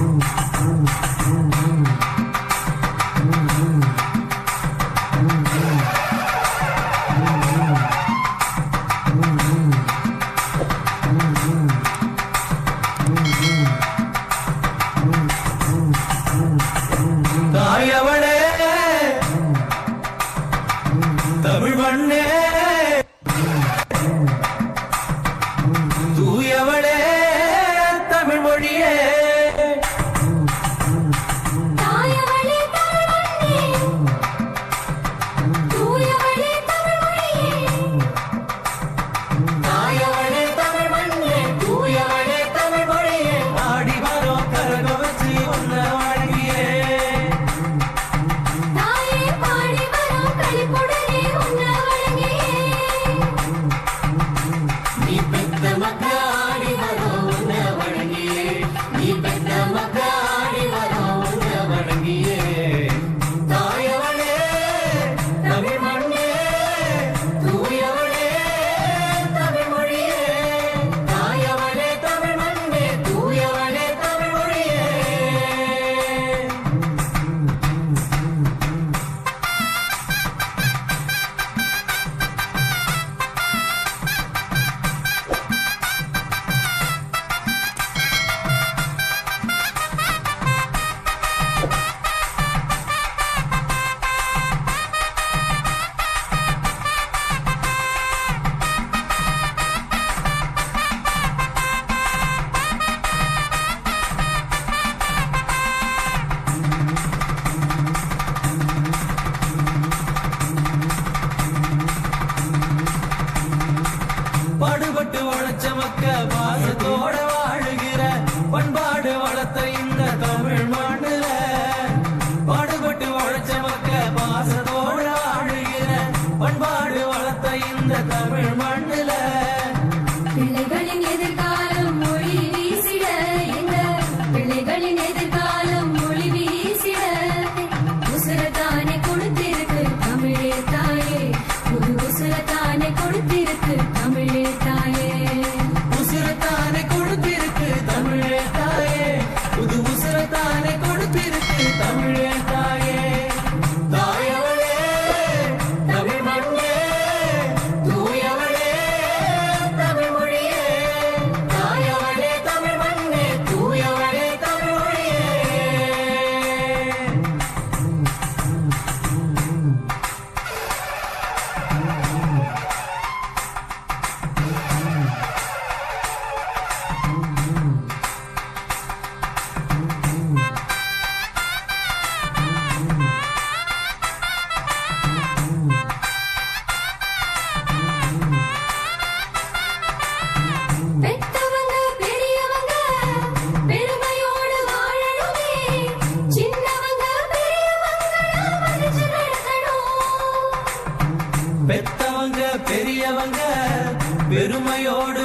Ooh. Let's go. பெத்தவங்க பெரியவங்க பெருமையோடு